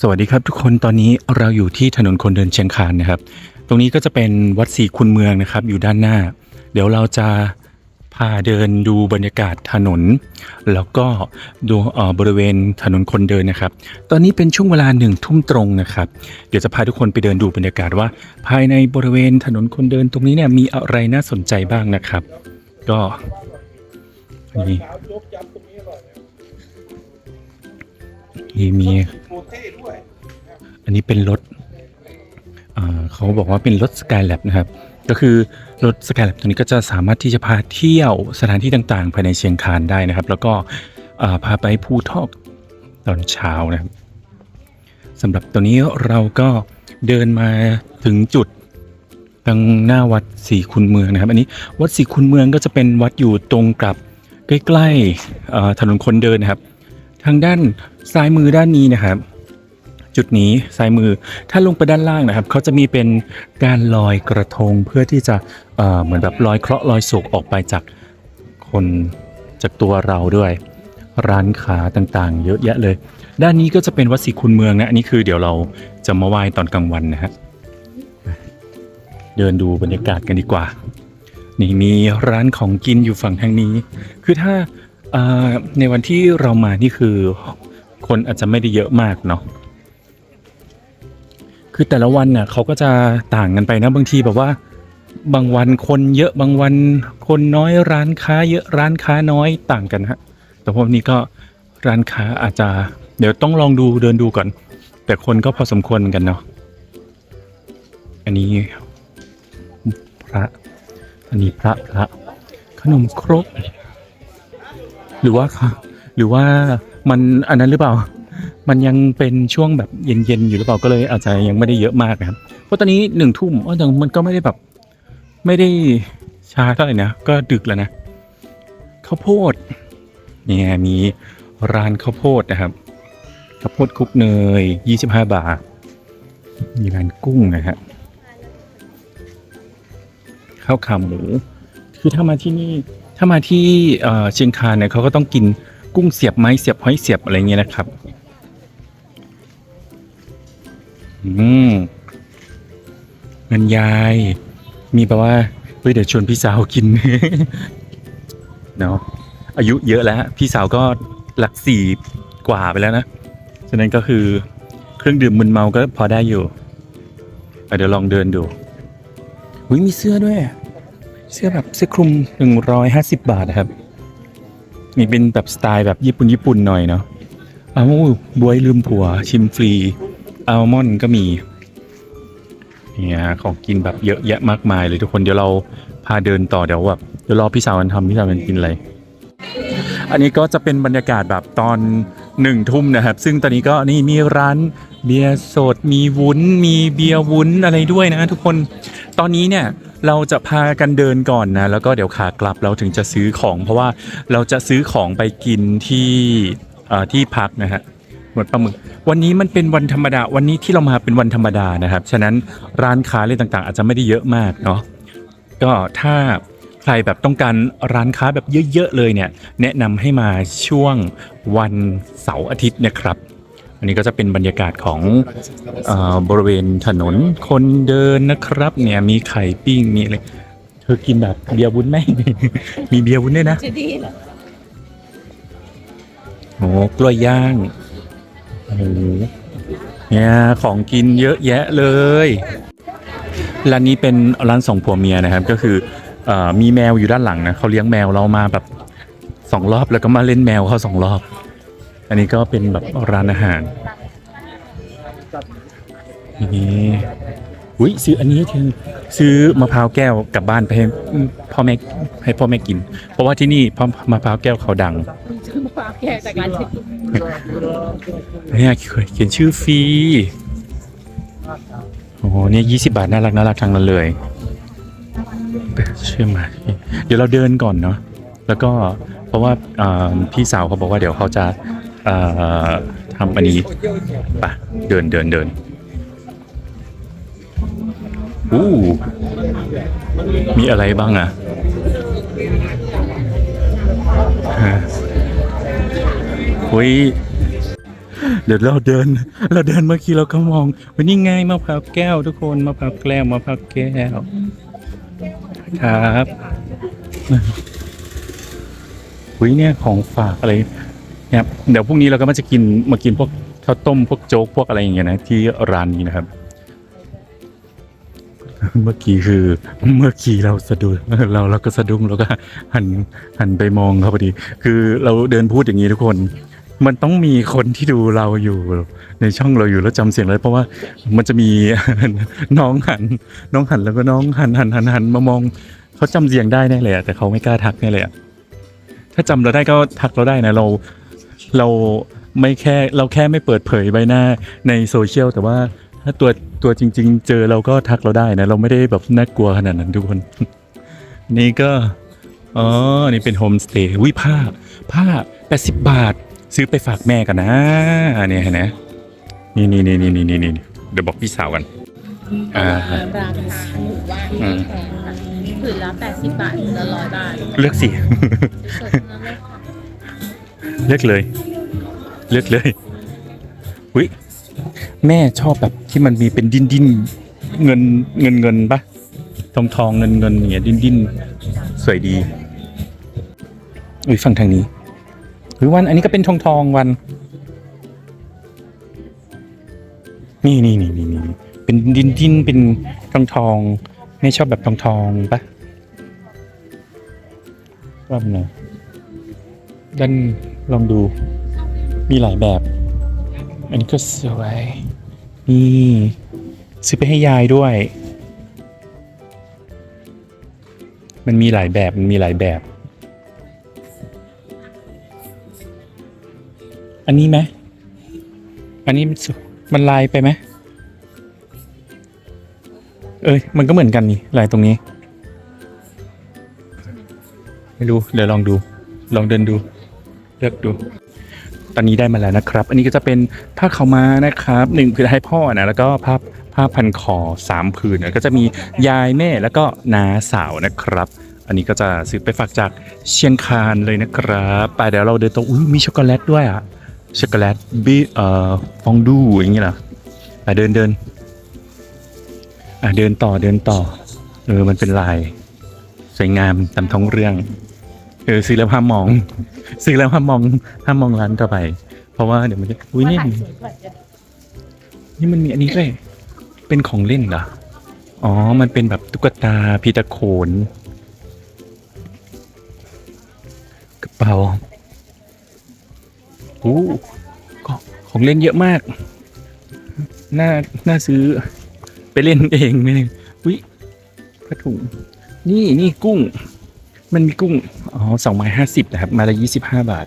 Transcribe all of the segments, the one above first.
สวัสดีครับทุกคนตอนนี้เราอยู่ที่ถนนคนเดินเชียงคานนะครับ ตรงนี้ก็จะเป็นวัดศรีคุณเมืองนะครับ อยู่ด้านหน้า เดี๋ยวเราจะพาเดินดูบรรยากาศถนน แล้วก็ดูบริเวณถนนคนเดินนะครับ ตอนนี้เป็นช่วงเวลาหนึ่งทุ่มตรงนะครับ เดี๋ยวจะพาทุกคนไปเดินดูบรรยากาศว่า ภายในบริเวณถนนคนเดินตรงนี้เนี่ยมีอะไรน่าสนใจบ้างนะครับ ก็นี่นี่มี อันนี้เป็นรถเขาบอกว่าเป็นรถสกายแลบนะครับ ก็คือรถสกายแลบตัวนี้ก็จะสามารถที่จะพาเที่ยวสถานที่ต่างๆ ภายในเชียงคานได้นะครับ แล้วก็พาไปภูทอกตอนเช้านะครับสำหรับตัวนี้เราก็เดินมาถึงจุดทางหน้าวัดศรีคุณเมืองนะครับ อันนี้วัดศรีคุณเมืองก็จะเป็นวัดอยู่ตรงกับใกล้ๆถนนคนเดินนะครับ ทางด้านซ้ายมือด้านนี้นะครับ จุดนี้ซ้ายมือถ้าลงไปด้านล่างนะครับเขาจะมีเป็นการลอยกระทงเพื่อที่จะเเหมือนแบบลอยเคราะห์ลอยโศกออกไปจากคนจากตัวเราด้วย ร้านค้าต่างๆ เยอะแยะเลย ด้านนี้ก็จะเป็นวัดศรีคุณเมืองนะอันนี้คือเดี๋ยวเราจะมาไหว้ตอนกลางวันนะฮะเดินดูบรรยากาศกันดีกว่า นี่มีร้านของกินอยู่ฝั่งทางนี้ คือถ้าในวันที่เรามานี่คือคนอาจจะไม่ได้เยอะมากเนาะ คือแต่ละวันน่ะเขาก็จะต่างกันไปนะบางทีแบบว่า บางวันคนเยอะบางวันคนน้อยร้านค้า เยอะร้านค้าน้อยต่างกันฮะแต่พวกนี้ก็ร้านค้าอาจจะเดี๋ยวต้องลองดูเดินดูก่อน แต่คนก็พอสมควรเหมือนกันเนาะอันนี้พระอันนี้พระพระขนมครก หรือว่าหรือว่ามันอันนั้นหรือเปล่า มันยังเป็นช่วงแบบเย็นๆอยู่หรือเปล่าก็เลยอาจจะยังไม่ได้เยอะมากนะครับเพราะตอนนี้หนึ่งทุ่มอ๋อแต่มันก็ไม่ได้แบบไม่ได้ช้าเท่าไหร่นะก็ดึกแล้วนะข้าวโพดเนี่ยมีร้านข้าวโพดนะครับข้าวโพดคลุกเนย 25 บาท มีร้านกุ้งนะฮะข้าวขาหมู คือถ้ามาที่นี่ถ้ามาที่เอ่อเชียงคานเนี่ยเขาก็ต้องกินกุ้งเสียบไม้เสียบหอยเสียบอะไรเงี้ยนะครับ อืมเงินยาย มีแปลว่าเฮ้ยเดี๋ยวชวนพี่สาวกิน เนาะอายุเยอะแล้ว พี่สาวก็หลักสี่กว่าไปแล้วนะ ฉะนั้นก็คือเครื่องดื่มมึนเมาก็พอได้อยู่อะเดี๋ยวลองเดินดูอุ้ยมีเสื้อด้วย เสื้อแบบเสื้อคลุม150บาทนะครับมีเป็นแบบสไตล์แบบญี่ปุ่นญี่ปุ่นหน่อยเนาะอ้าวบวยลืมผัวชิมฟรี อัลมอนด์ก็มีเนี่ยของกินแบบเยอะแยะมากมายเลยทุกคนเดี๋ยวเราพาเดินต่อเดี๋ยวแบบเดี๋ยวรอพี่สาวกันทำพี่สาวกันกินอะไร อันนี้ก็จะเป็นบรรยากาศแบบตอนหนึ่งทุ่มนะครับ ซึ่งตอนนี้ก็นี่มีร้านเบียร์สดมีวุ้น มีเบียร์วุ้นอะไรด้วยนะทุกคนตอนนี้เนี่ยเราจะพากันเดินก่อนนะ แล้วก็เดี๋ยวขากลับเราถึงจะซื้อของ เพราะว่าเราจะซื้อของไปกินที่ที่พักนะฮะ หมดปลาหมึกวันนี้มันเป็นวันธรรมดา วันนี้ที่เรามาเป็นวันธรรมดานะครับ ฉะนั้นร้านค้าอะไรต่างๆ อาจจะไม่ได้เยอะมากเนาะก็ถ้าใครแบบต้องการร้านค้าแบบเยอะๆเลยเนี่ย แนะนำให้มาช่วงวันเสาร์อาทิตย์นะครับ อันนี้ก็จะเป็นบรรยากาศของเออบริเวณถนนคนเดินนะครับ เนี่ยมีไข่ปิ้งมีอะไรเธอกินแบบเบียร์วุ้นไหม มีเบียร์วุ้นด้วยนะจะดีเหรอโอ้กล้วยย่าง โอ้โหเนี่ยของกินเยอะแยะเลยร้านนี้เป็นร้านสองผัวเมียนะครับ ก็คืออมีแมวอยู่ด้านหลังนะเขาเลี้ยงแมวเรามาแบบสองรอบแล้วก็มาเล่นแมวเขาสองรอบ อันนี้ก็เป็นแบบร้านอาหารนี่ อุ้ยซื้ออันนี้คือซื้อมะพร้าวแก้วกลับบ้านไปให้พ่อแม่ให้พ่อแม่กิน เพราะว่าที่นี่พ่อมะพร้าวแก้วเขาดังชื่อมะพร้าวแก่จากการชิมเนี่ยเขียนชื่อฟรีโอ้โหเนี่ยยี่สิบาทน่ารักน่ารักทั้งนั้นเลยเชื่อไหมเดี๋ยวเราเดินก่อนเนาะแล้วก็เพราะว่าเอ่อพี่สาวเขาบอกว่าเดี๋ยวเขาจะเอ่อทำอันนี้ไปะเดินเดินเดิน อู้มีอะไรบ้างอะฮะอุ้ยเดี๋ยวเราเดิน เราเดินเมื่อกี้เราก็มองวันนี้ไงมะพร้าวแก้วทุกคนมะพร้าวแก้วมะพร้าวแก้วครับหุยเนี่ยของฝากอะไรเนี่ยเดี๋ยวพรุ่งนี้เราก็มาจะกินมากินพวกข้าวต้มพวกโจ๊กพวกอะไรอย่างเงี้ยนะที่ร้านนี้นะครับ เมื่อกี้คือเมื่อกี้เราสะดุ้งเราเราก็สะดุ้งแล้วก็หันหันไปมองเขาพอดี คือเราเดินพูดอย่างนี้ทุกคน มันต้องมีคนที่ดูเราอยู่ในช่องเราอยู่แล้วจำเสียงเลยเพราะว่ามันจะมีน้องหัน น้องหันแล้วก็น้องหันหันหันหันมามองเขาจำเสียงได้แน่เลยอะแต่เขาไม่กล้าทักแน่เลยอะถ้าจำเราได้ก็ทักเราได้นะเราเราไม่แค่เราแค่ไม่เปิดเผยใบหน้าในโซเชียลแต่ว่า ถ้าตัวตัวจริง ๆ เจอเราก็ทักเราได้นะ เราไม่ได้แบบน่ากลัวขนาดนั้นทุกคน นี่ก็ อ๋อ นี่เป็นโฮมสเตย์วิผ้า ผ้าแปดสิบบาท ซื้อไปฝากแม่กันนะเนี่ยเห็นไหมนี่นี่นี่นี่นี่นี่นี่เดี๋ยวบอกพี่สาวกัน อ่า ราคาหมู่บ้านอืมแพงค่ะผืนละ80 บาทผืนละร้อยบาทเลือกสิสดๆทั้งนั้นเลยค่ะเลือกเลย เลือกเลยวิ แม่ชอบแบบที่มันมีเป็นดิ้นดิ้นเงินเงินเงินปะทองทองเงินเงินอย่างเงี้ยดิ้นดิ้นสวยดีอุ้ยฟังทางนี้หรือวันอันนี้ก็เป็นทองทองวัน นี่นี่นี่นี่นี่เป็นดินดินเป็นทองทองไม่ชอบแบบทองทองปะชอบเนอะด้านลองดูมีหลายแบบ อันนี้ก็สวย นี่ซื้อไปให้ยายด้วย มันมีหลายแบบ มันมีหลายแบบ อันนี้ไหม อันนี้มันสวยมันลายไปไหม เอ้ย มันก็เหมือนกันนี่ ลายตรงนี้ ไม่รู้ เดี๋ยวลองดู ลองเดินดู เลือกดู ตอนนี้ได้มาแล้วนะครับ อันนี้ก็จะเป็นผ้าขาวม้านะครับหนึ่งคือให้พ่อนะแล้วก็ผ้าผ้าพันคอสามผืนนะก็จะมียายแม่แล้วก็น้าสาวนะครับ อันนี้ก็จะซื้อไปฝากจากเชียงคานเลยนะครับไปเดี๋ยวเราเดินตรงอุ้ยมีช็อกโกแลตด้วยอะช็อกโกแลตบีเอ่อฟองดูอย่างงี้เหรออะเดินเดินอะเดินต่อเดินต่อเออมันเป็นลาย สวยงามตามท้องเรื่อง เออซื้อแล้วห้ามมอง ซื้อแล้วห้ามมองห้ามมองร้านต่อไป เพราะว่าเดี๋ยวมันจะอุ้ยนี่ถ่ายสวยกว่าจะนี่มันมีอันนี้ด้วยเป็นของเล่นเหรออ๋อ มันเป็นแบบตุ๊กตาพีตาโขนกระเป๋าโอ้ก็ของเล่นเยอะมาก น่า น่าซื้อ ไปเล่นเองไม่เลยวิผ้าถุง นี่นี่กุ้ง มันมีกุ้ง อ๋อสองไม้ห้าสิบนะครับ มาละยี่สิบห้าบาท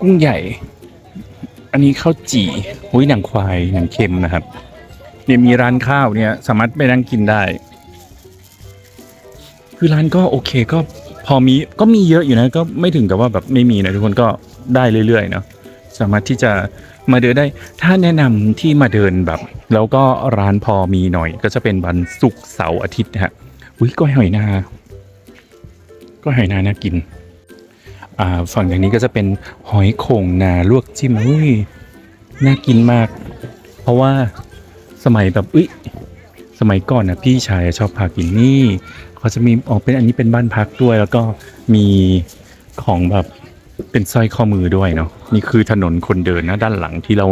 กุ้งใหญ่ อันนี้ข้าวจี่หุ้ยหนังควายหนังเค็มนะครับ เนี่ยมีร้านข้าวเนี่ย สามารถไปนั่งกินได้ คือร้านก็โอเคก็พอมีก็มีเยอะอยู่นะ ก็ไม่ถึงกับว่าแบบไม่มีนะทุกคนก็ได้เรื่อยๆเนาะสามารถที่จะมาเดินได้ ถ้าแนะนำที่มาเดินแบบ แล้วก็ร้านพอมีหน่อย ก็จะเป็นวันศุกร์เสาร์อาทิตย์นะฮะอุ้ยก็หอยนา ก็หอยนาน่ากิน อ่าฝั่งอย่างนี้ก็จะเป็นหอยโข่งนาลวกจิ้มอุ้ยน่ากินมาก เพราะว่าสมัยแบบอุ้ยสมัยก่อนนะพี่ชายชอบพากินนี่เขาจะมีออกเป็นอันนี้เป็นบ้านพักด้วย แล้วก็มีของแบบเป็นสร้อยข้อมือด้วยเนาะนี่คือถนนคนเดินนะด้านหลังที่เรา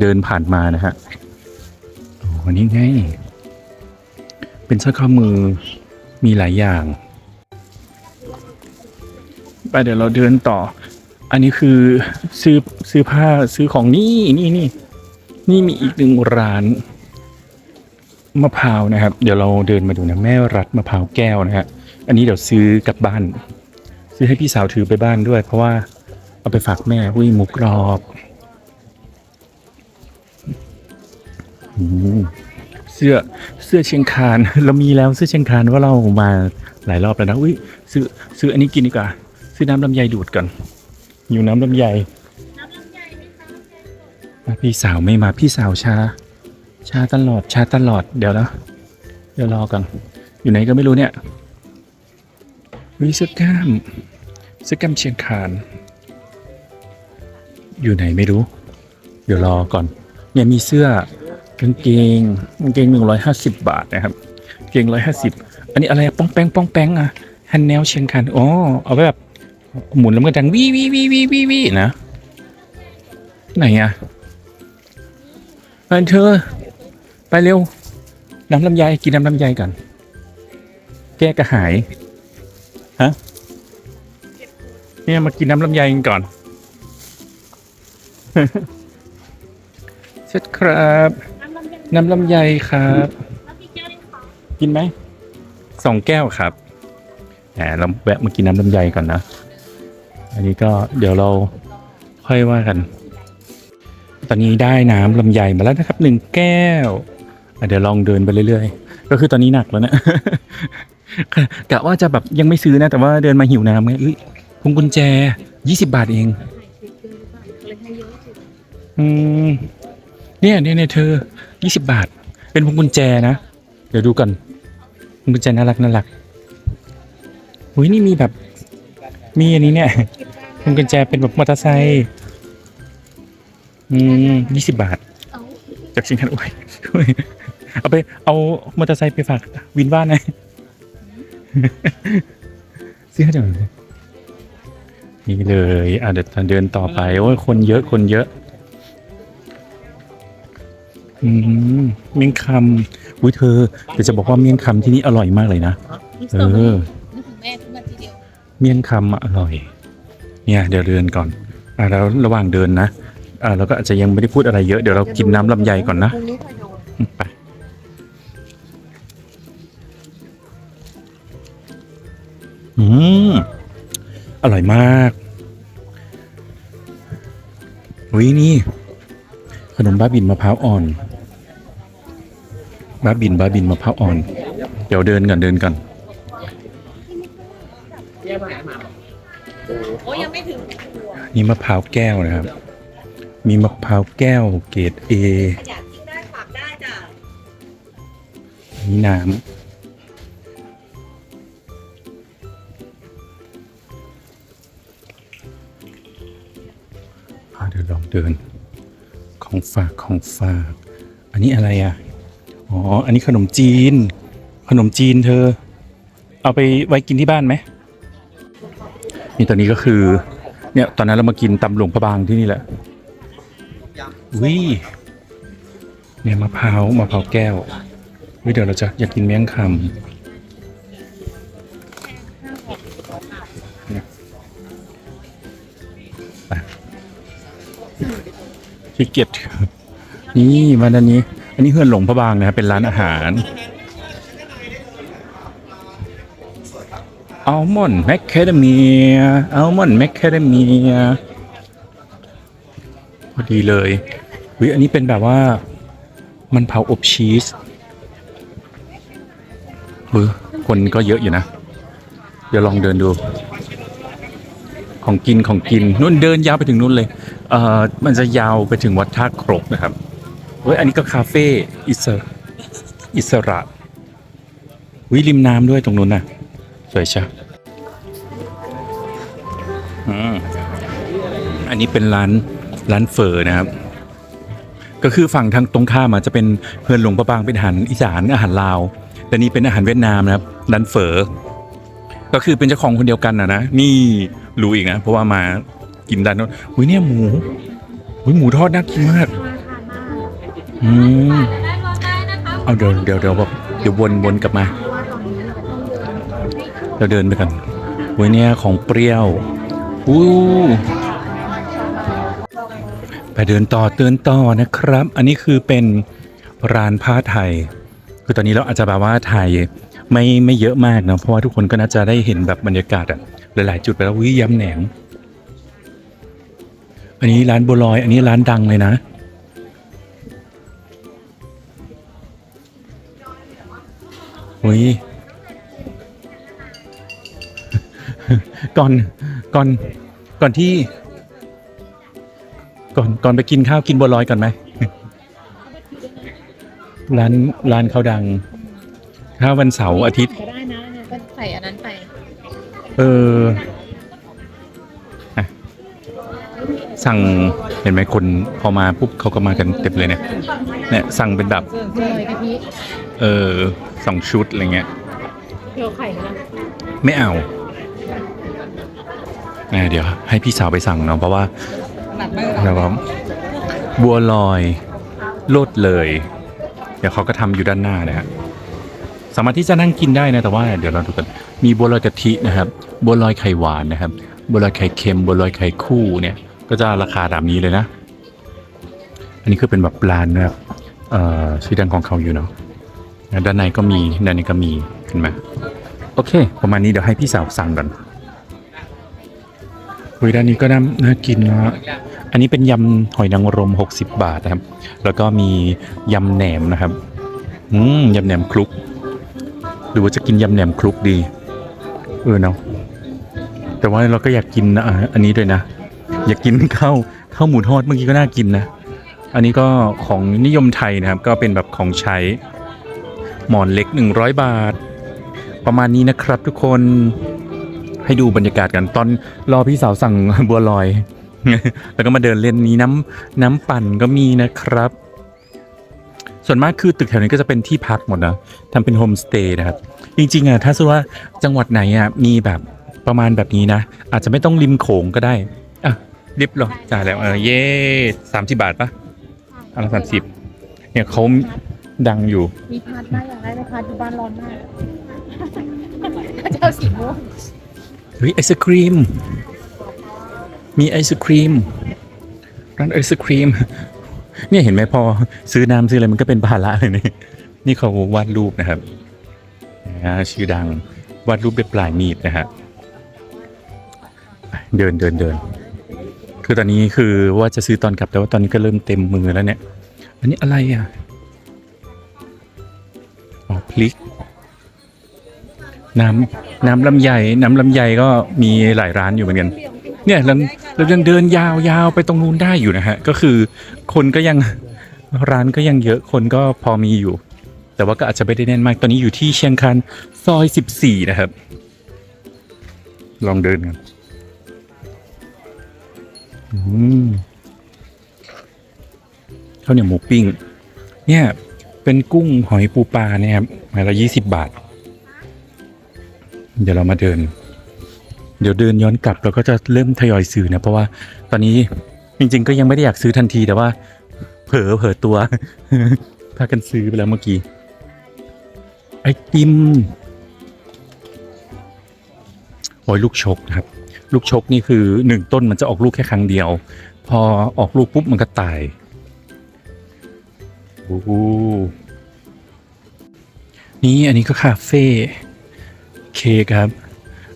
เดินผ่านมานะฮะโอ้นี่ไงเป็นสร้อยข้อมือมีหลายอย่าง ไปเดี๋ยวเราเดินต่อ อันนี้คือซื้อซื้อผ้าซื้อของนี่นี่นี่นี่มีอีกหนึ่งร้านมะพร้าวนะครับ เดี๋ยวเราเดินมาดูนะแม่รัดมะพร้าวแก้วนะฮะอันนี้เดี๋ยวซื้อกลับบ้าน ซื้อให้พี่สาวถือไปบ้านด้วย เพราะว่าเอาไปฝากแม่วุ้ยหมูกรอบเสื้อเสื้อเชียงคานเรามีแล้วเสื้อเชียงคานว่าเรามาหลายรอบแล้วนะอุ้ยซื้อซื้ออันนี้กินดีกว่า ซื้อน้ำลำไยดูดก่อน อยู่น้ำลำไยอะพี่สาวไม่มาพี่สาวช้าช้าตลอดช้าตลอดเดี๋ยวนะเดี๋ยวรอก่อนอยู่ไหนก็ไม่รู้เนี่ยวิเสื้อกล้ามเสื้อกล้ามเชียงคาน อยู่ไหนไม่รู้ เดี๋ยวรอก่อนเนี่ยมีเสื้อกางเกงกางเกงหนึ่งร้อยห้าสิบบาทนะครับกางเกงร้อยห้าสิบอันนี้อะไรอะป้องแป้งป้องแป้งอะฮันแนวเชียงคันอ๋อเอาไว้แบบ หมุนแล้วมันก็ดังวิวิวิวิวิวินะ ไหนอะไปเธอ ไปเร็ว น้ำลำไยกินน้ำลำไยก่อน แก้กระหาย ฮะ เนี่ยมากินน้ำลำไยกันก่อนเสร็จครับ น้ำลำไยครับ กินไหมสองแก้วครับแหมเราแวะมากินน้ำลำไยก่อนนะ อันนี้ก็เดี๋ยวเราค่อยว่ากัน ตอนนี้ได้น้ำลำไยมาแล้วนะครับหนึ่งแก้วเดี๋ยวลองเดินไปเรื่อยๆ ก็คือตอนนี้หนักแล้วนะกะว่าจะแบบยังไม่ซื้อนะ แต่ว่าเดินมาหิวน้ำไงเอ้ยพวงกุญแจยี่สิบบาทเองอืมเนี่ยเนี่ยเนี่ยเธอยี่สิบาท เป็นพวงกุญแจนะ เดี๋ยวดูก่อนพวงกุญแจน่ารักน่ารักอุ้ยนี่มีแบบ มีอันนี้เนี่ยพวงกุญแจเป็นแบบมอเตอร์ไซค์อืมยี่สิบาท จากชิงคันโอ้ยโอ้ยเอาไปเอามอเตอร์ไซค์ไปฝากวินบ้านหนะเสื้อจังเลยนี่เลยอะเดี๋ยวเดินต่อไปโอ้ยคนเยอะคนเยอะ อืมเมี่ยงคำอุ้ยเธอเดี๋ยวจะบอกว่าเมี่ยงคำที่นี่อร่อยมากเลยนะ เออ เมี่ยงคำอะอร่อย เนี่ยเดี๋ยวเดินก่อนอะแล้วระหว่างเดินนะอ่าเราก็อาจจะยังไม่ได้พูดอะไรเยอะเดี๋ยวเรากินน้ำลำไยก่อนนะไปอืมอร่อยมากวินี่ ขนมบ้าบินมะพร้าวอ่อน บ้าบินบ้าบินมะพร้าวอ่อน เดี๋ยวเดินก่อนเดินก่อน โอ้ยังไม่ถึงนี่มะพร้าวแก้วนะครับ มีมะพร้าวแก้วเกรดเออยากกินได้ฝากได้จ้ะนี่น้ำอะเดี๋ยวลองเดิน ของฝากของฝาก อันนี้อะไรอะ อ๋อ อันนี้ขนมจีน ขนมจีนเธอ เอาไปไว้กินที่บ้านไหม นี่ตอนนี้ก็คือ เนี่ยตอนนั้นเรามากินตำหลวงพระบางที่นี่แหละวิเนี่ยมะพร้าวมะพร้าวแก้ววิเดี๋ยวเราจะอยากกินเมี่ยงคำเนี่ยไปขี้เกียจนี่มาด้านนี้ อันนี้เฮือนหลวงพระบางนะครับเป็นร้านอาหาร อัลมอนด์แมคแคดเมียอัลมอนด์แมคแคดเมียพอดีเลยวิอันนี้เป็นแบบว่ามันเผาอบชีสเออคนก็เยอะอยู่นะ เดี๋ยวลองเดินดู ของกินของกินนู่นเดินยาวไปถึงนู่นเลย เอ่อ มันจะยาวไปถึงวัดท่าครกนะครับเฮ้ยอันนี้ก็คาเฟ่อิสระอิสระวิริมน้ำด้วยตรงนู้นน่ะ สวยใช่ อันนี้เป็นร้านร้านเฟอร์นะครับ ก็คือฝั่งทางตรงข้ามจะเป็นเพื่อนหลวงพระบางเป็นอาหารอีสานอาหารลาว แต่นี่เป็นอาหารเวียดนามนะครับร้านเฝอร์ก็คือเป็นเจ้าของคนเดียวกันนะนะนี่รู้อีกนะเพราะว่ามากินร้านนู้นอุ้ยเนี่ยหมูอุ้ยหมูทอดน่ากินมากอืมเอาเดี๋ยวเดี๋ยวเดี๋ยวแบบเดี๋ยววนวนกลับมา เราเดินไปกันอุ้ยเนี่ยของเปรี้ยว อู้ไปเดินต่อเดินต่อนะครับ อันนี้คือเป็นร้านผ้าไทย คือตอนนี้เราอาจจะแบบว่าถ่ายไม่ไม่เยอะมากนะเพราะว่าทุกคนก็น่าจะได้เห็นแบบบรรยากาศอะหลาย ๆ จุดไปแล้ววิยำแหนมอันนี้ร้านบัวลอย อันนี้ร้านดังเลยนะ อุ้ย ก่อนก่อนก่อนที่ ก่อนก่อนไปกินข้าวกินบัวลอยก่อนไหมร้านร้านเขาดัง ถ้าวันเสาร์อาทิตย์ ก็ได้นะเนี่ยก็ใส่อันนั้นไป เอออะสั่งเห็นไหมคนพอมาปุ๊บเขาก็มากันเต็มเลยเนี่ยเนี่ยสั่งเป็นแบบบัวลอยกะทิเออสองชุดอะไรเงี้ย เกี่ยวไข่นะไม่เอา แหม่เดี๋ยวให้พี่สาวไปสั่งเนาะเพราะว่าหนักมากแล้วก็บัวลอยโลดเลย เดี๋ยวเขาก็ทำอยู่ด้านหน้านะฮะสามารถที่จะนั่งกินได้นะแต่ว่าเดี๋ยวเราดูกันมีบัวลอยกะทินะครับบัวลอยไข่หวานนะครับบัวลอยไข่เค็มบัวลอยไข่คู่เนี่ย ก็จะราคาแบบนี้เลยนะ อันนี้คือเป็นแบบร้านนะครับเอ่อชื่อดังของเขาอยู่เนาะด้านในก็มีด้านในก็มีเห็นไหมโอเค ประมาณนี้เดี๋ยวให้พี่สาวสั่งก่อน เฮ้ยด้านนี้ก็น่าน่ากินนะอันนี้เป็นยำหอยนางรม 60 บาทนะครับ แล้วก็มียำแหนมนะครับ อืมยำแหนมคลุก หรือว่าจะกินยำแหนมคลุกดี เออเนาะ แต่ว่าเราก็อยากกินนะอะอันนี้ด้วยนะ อยากกินข้าวข้าวหมูทอดเมื่อกี้ก็น่ากินนะ อันนี้ก็ของนิยมไทยนะครับ ก็เป็นแบบของใช้ หมอนเล็ก 100 บาท ประมาณนี้นะครับทุกคน ให้ดูบรรยากาศกันตอนรอพี่สาวสั่งบัวลอย แล้วก็มาเดินเล่นนี้น้ำน้ำปั่นก็มีนะครับ ส่วนมากคือตึกแถวนี้ก็จะเป็นที่พักหมดนะทำเป็นโฮมสเตย์นะครับ จริงๆอะถ้าสมมติว่าจังหวัดไหนอะมีแบบประมาณแบบนี้นะ อาจจะไม่ต้องริมโขงก็ได้อะริบเหรอจ่ายแล้วเออเย่สามสิบบาทปะอันละสามสิบเนี่ยเขาดังอยู่ มีพัดได้อยากได้ไหมพัดอยู่บ้านร้อนมากเจ้าสีม่วง เฮ้ยไอศครีม มีไอศครีม ร้านไอศครีม เนี่ยเห็นไหมพอซื้อน้ำซื้ออะไรมันก็เป็นภาระเลยนี่นี่เขาวาดรูปนะครับชื่อดังวาดรูปด้วยปลายมีดนะฮะเดินเดินเดินคือตอนนี้คือว่าจะซื้อตอนกลับแต่ว่าตอนนี้ก็เริ่มเต็มมือแล้วเนี่ย อันนี้อะไรอะอ๋อพริก น้ำน้ำลำไยน้ำลำไยก็มีหลายร้านอยู่เหมือนกัน เนี่ยเราเรายังเดินยาวๆไปตรงนู้นได้อยู่นะฮะ ก็คือคนก็ยังร้านก็ยังเยอะคนก็พอมีอยู่ แต่ว่าก็อาจจะไม่ได้แน่นมากตอนนี้อยู่ที่เชียงคานซอย 14 นะครับ ลองเดินกันข้าวเหนียวหมูปิ้ง เนี่ยเป็นกุ้งหอยปูปลาเนี่ยครับไมาละยี่สิบบาท เดี๋ยวเรามาเดิน เดี๋ยวเดินย้อนกลับเราก็จะเริ่มทยอยซื้อนะเพราะว่าตอนนี้จริง ๆ ก็ยังไม่ได้อยากซื้อทันทีแต่ว่า เผลอเผลอตัวพากันซื้อไปแล้วเมื่อกี้ไอติมโอ้ยลูกชกนะครับ ลูกชกนี่คือหนึ่งต้นมันจะออกลูกแค่ครั้งเดียว พอออกลูกปุ๊บมันก็ตายโอ้โหนี่อันนี้ก็คาเฟ่ เค้กครับ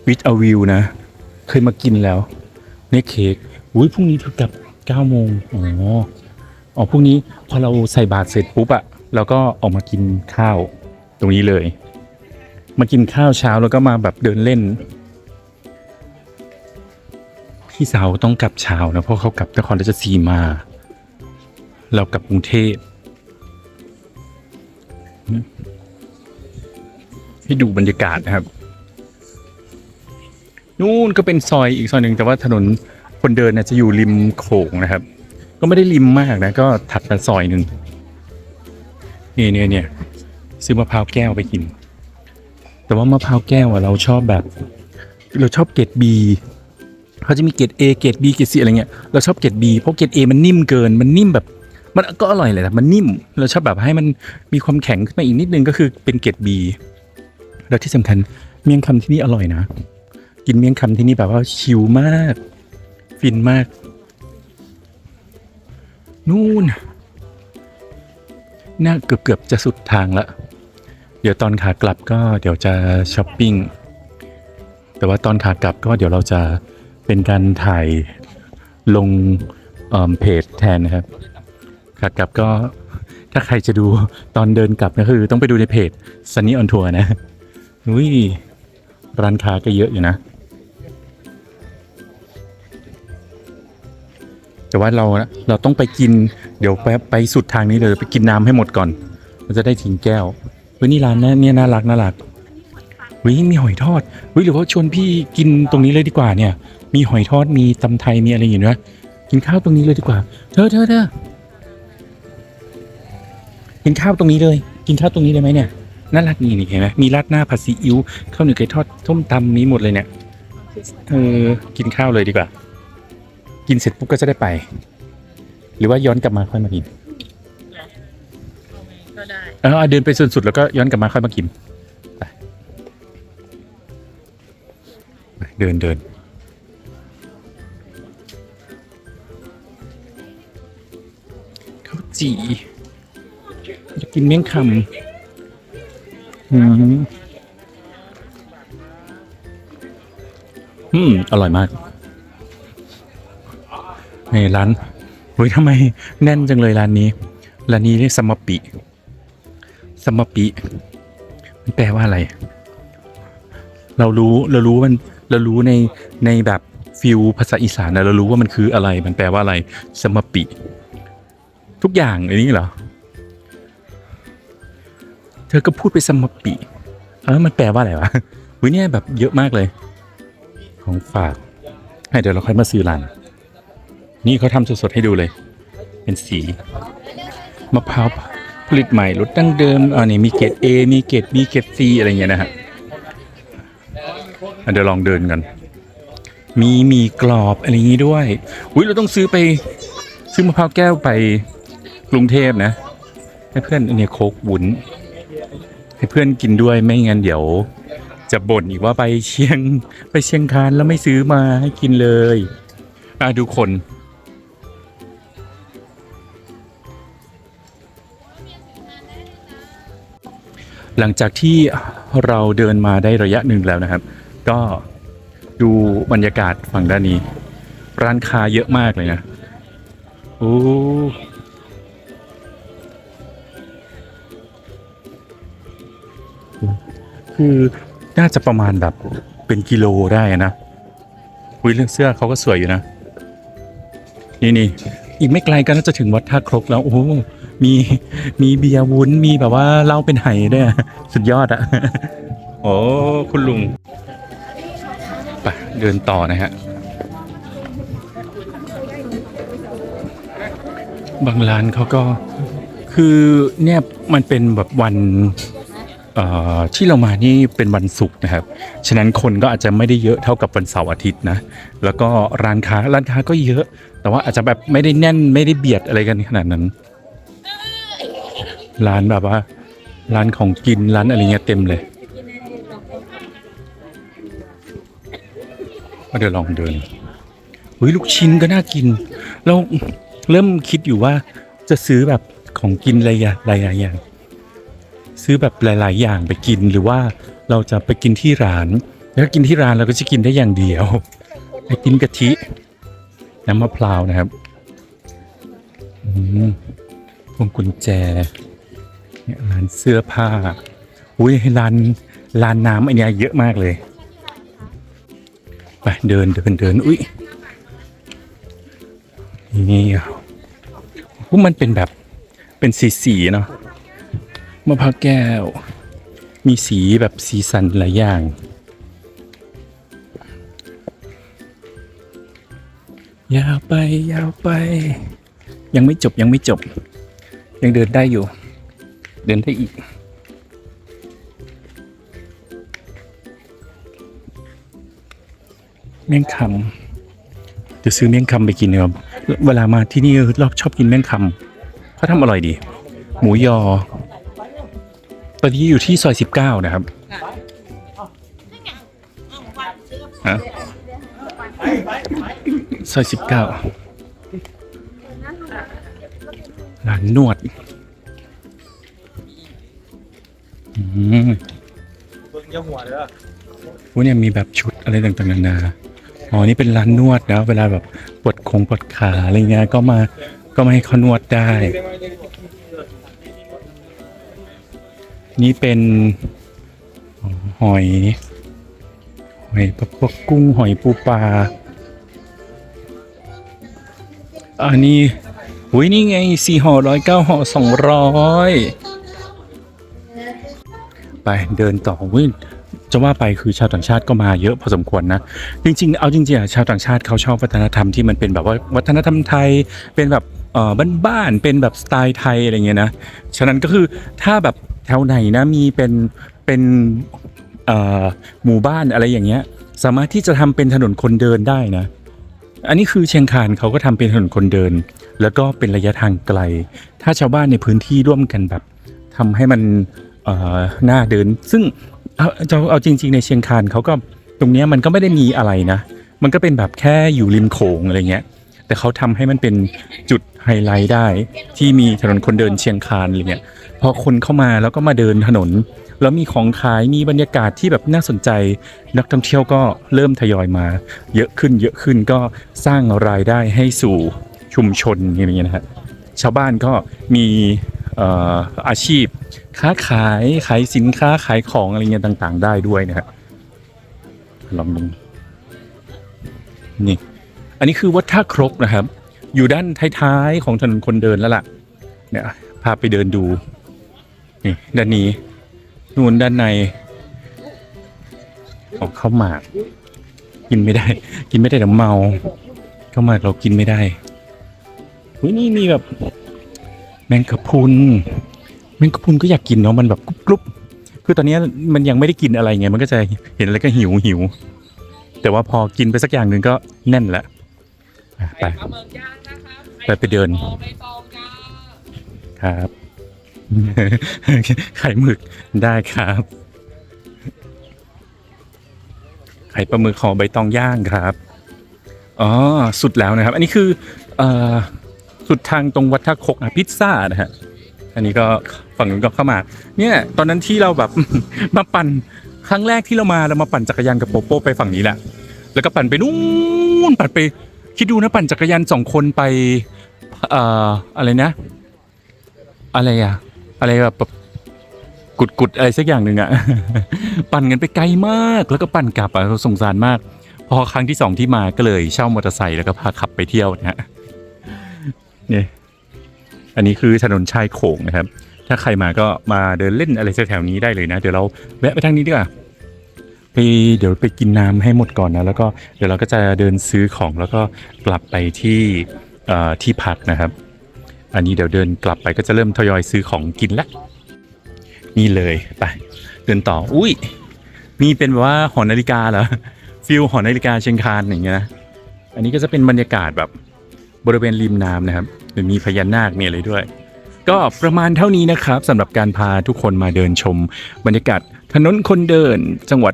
วิ h อวิวนะ เคยมากินแล้วเนี่ยเค้กอุ้ยพรุ่งนี้ถึงกับ9โมงอ๋ออ๋อพรุ่งนี้พอเราใส่บาตรเสร็จปุ๊บอะเราก็ออกมากินข้าว ตรงนี้เลย มากินข้าวเช้าแล้วก็มาแบบเดินเล่น พี่สาวต้องกลับเช้านะเพราะเขากลับนครราชสีมา เรากลับกรุงเทพให้ดูบรรยากาศนะครับ นู่นก็เป็นซอยอีกซอยหนึ่งแต่ว่าถนนคนเดินน่จะอยู่ริมโขงนะครับ ก็ไม่ได้ริมมากนะก็ถัดมาซอยหนึ่งนี่เนี่ยเนี่ยซื้อมะพร้าวแก้วไปกิน แต่ว่ามะพร้าวแก้วอะเราชอบแบบ เราชอบเกรดบีเขาจะมีเกรด A เกรด B เกรด C อะไรเงี้ย เราชอบเกรด B เพราะเกรด A มันนิ่มเกิน มันนิ่มแบบ มันก็อร่อยเลยนะมันนิ่ม เราชอบแบบให้มันมีความแข็งขึ้นมาอีกนิดนึงก็คือเป็นเกรด B แล้วที่สำคัญเมี่ยงคำที่นี่อร่อยนะ กินเมี่ยงคำที่นี่แบบว่าชิลมาก ฟินมาก นู่นน่าเกือบเกือบจะสุดทางละ เดี๋ยวตอนขากลับก็เดี๋ยวจะช้อปปิ้ง แต่ว่าตอนขากลับก็เดี๋ยวเราจะเป็นการถ่ายลงเเพจแทนนะครับ ขากลับก็ถ้าใครจะดูตอนเดินกลับก็คือ ต้องไปดูในเพจ Sunny on Tour นะ อุ้ยร้านค้าก็เยอะอยู่นะ แต่ว่าเราเราต้องไปกินเดี๋ยวไปไปสุดทางนี้เลยไปกินน้ำให้หมดก่อนเราจะได้ทิ้งแก้วเฮ้ยนี่ร้านนะเนี่ยน่ารักน่ารักเฮ้ยมีหอยทอดเฮ้ยหรือว่าชวนพี่กินตรงนี้เลยดีกว่าเนี่ย มีหอยทอดมีตำไทยมีอะไรอย่างเงี้ยกินข้าวตรงนี้เลยดีกว่าเธอเธอเธอกินข้าวตรงนี้เลย กินข้าวตรงนี้เลยไหมเนี่ยน่ารักนี่นี่เห็นไหมมีราดหน้าผัดซีอิ๊วข้าวเหนียวไก่ทอดส้มตำมีหมดเลยเนี่ยเออกินข้าวเลยดีกว่า กินเสร็จปุ๊บก็จะได้ไป หรือว่าย้อนกลับมาค่อยมากินก็ได้เออเอาเดินไปส่วนสุดแล้วก็ย้อนกลับมาค่อยมากินไปไปเดินเดินข้าวจี่จะกินเมี่ยงคำอืมอืม อร่อยมาก ในร้านเฮ้ยทำไมแน่นจังเลยร้านนี้ ร้านนี้เรียกสมปิ สมปิ มันแปลว่าอะไร เรารู้เรารู้ว่ามันเรารู้ในในแบบฟิลภาษาอีสานนะเรารู้ว่ามันคืออะไร มันแปลว่าอะไร สมปิ ทุกอย่างอันนี้เหรอ เธอก็พูดไปสมปิเออมันแปลว่าอะไรวะวิเนี่ยแบบเยอะมากเลย ของฝากให้เดี๋ยวเราค่อยมาซื้อร้าน นี่เขาทำสดๆให้ดูเลย เป็นสีมะพร้าวผลิตใหม่รสดั้งเดิมอ่านี่มีเกรด A มีเกรด B เกรด C อะไรเงี้ยนะฮะเดี๋ยวลองเดินกัน มีมีกรอบอะไรงี้ด้วย อุ้ยเราต้องซื้อไป ซื้อมะพร้าวแก้วไปกรุงเทพนะ ให้เพื่อนอันนี้โคกวุ้นให้เพื่อนกินด้วยไม่งั้นเดี๋ยวจะบ่นอีกว่าไปเชียงไปเชียงคานแล้วไม่ซื้อมาให้กินเลยอะดูคน หลังจากที่เราเดินมาได้ระยะหนึ่งแล้วนะครับ ก็ดูบรรยากาศฝั่งด้านนี้ ร้านค้าเยอะมากเลยนะโอ้คือน่าจะประมาณแบบเป็นกิโลได้นะคุยเรื่องเสื้อเขาก็สวยอยู่นะ นี่นี่ อีกไม่ไกลก็น่าจะถึงวัดท่าครกแล้ว โอ้โหมีมีเบียร์วุ้นมีแบบว่าเหล้าเป็นไห่ด้วยอะสุดยอดอะโอ้คุณลุงไปเดินต่อนะฮะ บางร้านเขาก็คือเนี่ยมันเป็นแบบวันเอ่อที่เรามานี่เป็นวันศุกร์นะครับ ฉะนั้นคนก็อาจจะไม่ได้เยอะเท่ากับวันเสาร์อาทิตย์นะ แล้วก็ร้านค้าร้านค้าก็เยอะ แต่ว่าอาจจะแบบไม่ได้แน่นไม่ได้เบียดอะไรกันขนาดนั้น ร้านแบบว่า ร้านของกินร้านอะไรเงี้ยเต็มเลยเดี๋ยวลองเดินเฮ้ยลูกชิ้นก็น่ากิน เราเริ่มคิดอยู่ว่าจะซื้อแบบของกินอะไรย่างหลายๆอย่าง ซื้อแบบหลาย ๆ อย่างไปกินหรือว่าเราจะไปกินที่ร้าน แล้วกินที่ร้านเราก็จะกินได้อย่างเดียวไอติมกะทิ น้ำมะพร้าวนะครับอืมพวงกุญแจร้านเสื้อผ้า อุ้ยร้านร้านน้ำอันนี้เยอะมากเลยไปเดินเดินเดินอุ้ยนี่พวกมันเป็นแบบเป็นสีสีๆเนาะมะพร้าวแก้ว มีสีแบบสีสันหลายอย่าง ยาวไปยาวไป ยังไม่จบยังไม่จบ ยังเดินได้อยู่ เดินได้อีก เมี่ยงคำจะซื้อเมี่ยงคำไปกินนะครับเวลามาที่นี่รอบชอบกินเมี่ยงคำเขาทำอร่อยดี หมูยอ ตอนนี้อยู่ที่ซอยสิบเก้านะครับฮะ ซอยสิบเก้าร้านนวดอืมเบิ่งอยาหัวเด้อวันนี้มีแบบชุดอะไรต่างๆนานา อ๋อ นี่เป็นร้านนวดนะ เวลาแบบปวดคงปวดขาอะไรเงี้ย ก็มา ก็มาให้เขานวดได้ นี่เป็นอ๋อหอย หอยปลาพวกกุ้งหอยปูปลา อันนี้อุ้ยนี่ไงสี่ห่อร้อยเก้าห่อสองร้อยไปเดินต่ออุ้ยจะว่าไปคือชาวต่างชาติก็มาเยอะพอสมควรนะ จริง ๆ เอาจริงๆอะชาวต่างชาติเขาชอบวัฒนธรรมที่มันเป็นแบบว่าวัฒนธรรมไทยเป็นแบบเออบ้านๆเป็นแบบสไตล์ไทยอะไรเงี้ยนะฉะนั้นก็คือถ้าแบบแถวไหนนะมีเป็นเป็นเอ่อหมู่บ้านอะไรอย่างเงี้ย สามารถที่จะทำเป็นถนนคนเดินได้นะ อันนี้คือเชียงคานเขาก็ทำเป็นถนนคนเดิน แล้วก็เป็นระยะทางไกล ถ้าชาวบ้านในพื้นที่ร่วมกันแบบทำให้มันน่าเดิน ซึ่งเอาเอาเอาจริง ๆ ในเชียงคานเขาก็ตรงนี้มันก็ไม่ได้มีอะไรนะ มันก็เป็นแบบแค่อยู่ริมโขงอะไรเงี้ย แต่เขาทำให้มันเป็นจุดไฮไลท์ได้ ที่มีถนนคนเดินเชียงคานอะไรเงี้ยพอคนเข้ามาแล้วก็มาเดินถนน แล้วมีของขายมีบรรยากาศที่แบบน่าสนใจ นักท่องเที่ยวก็เริ่มทยอยมา เยอะขึ้นเยอะขึ้นก็สร้างรายได้ให้สู่ชุมชนอย่างเงี้ยนะฮะชาวบ้านก็มีเอ่ออาชีพ ค้าขายขายสินค้าขายของอะไรเงี้ยต่างๆ ได้ด้วยนะฮะลองดูนี่อันนี้คือวัดท่าครกนะครับ อยู่ด้านท้ายๆของถนนคนเดินแล้วล่ะเนี่ยพาไปเดินดูนี่ด้านนี้ นู่นด้านใน ของข้าวหมาก กินไม่ได้ กินไม่ได้เดี๋ยวเมาข้าวหมากเรากินไม่ได้อุ้ยนี่มีแบบ แมงกะพรุนแมงกะพรุนก็อยากกินเนาะมันแบบกรุบกรุบคือตอนเนี้ยมันยังไม่ได้กินอะไรไงมันก็จะเห็นอะไรก็หิวหิวแต่ว่าพอกินไปสักอย่างหนึ่งก็แน่นละอะไปปลาหมึกย่างนะครับไปไปเดินห่อใบตองจ้าครับ ไข่หมึกได้ครับ ไข่ปลาหมึกห่อใบตองย่างครับ อ๋อ สุดแล้วนะครับ อันนี้คืออสุดทางตรงวัดท่าคกนะพิซซ่านะฮะ อันนี้ก็ฝั่งนู้นก็เข้ามา เนี่ย ตอนนั้นที่เราแบบมาปั่นครั้งแรกที่เรามาเรามาปั่นจักรยานกับโปโป้ไปฝั่งนี้แหละ แล้วก็ปั่นไปนู่นปั่นไป คิดดูนะปั่นจักรยานสองคนไป เอ่ออะไรนะ อะไรอะ อะไรแบบกุดกุดอะไรสักอย่างหนึ่งอะปั่นกันไปไกลมากแล้วก็ปั่นกลับอะสงสารมาก พอครั้งที่สองที่มาก็เลยเช่ามอเตอร์ไซค์แล้วก็พาขับไปเที่ยวนะฮะนี่อันนี้คือถนนชายโขงนะครับ ถ้าใครมาก็มาเดินเล่นอะไรแถวๆนี้ได้เลยนะ เดี๋ยวเราแวะไปทางนี้ดีกว่าไปเดี๋ยวไปกินน้ำให้หมดก่อนนะแล้วก็เดี๋ยวเราก็จะเดินซื้อของแล้วก็กลับไปที่ที่พักนะครับ อันนี้เดี๋ยวเดินกลับไปก็จะเริ่มทยอยซื้อของกินละนี่เลยไปเดินต่อ อุ้ยนี่เป็นแบบว่าหอนาฬิกาเหรอฟิลหอนาฬิกาเชียงคานอย่างเงี้ยนะอันนี้ก็จะเป็นบรรยากาศแบบบริเวณริมน้ำนะครับหรือมีพญานาคมีอะไรด้วย ก็ประมาณเท่านี้นะครับสำหรับการพาทุกคนมาเดินชม บรรยากาศถนนคนเดินจังหวัด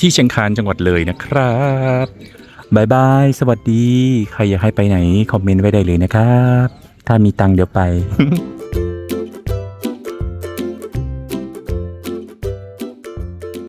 ที่เชียงคานจังหวัดเลยนะครับบายบาย สวัสดี ใครอยากให้ไปไหน คอมเมนต์ไว้ได้เลยนะครับ ถ้ามีตังค์เดี๋ยวไป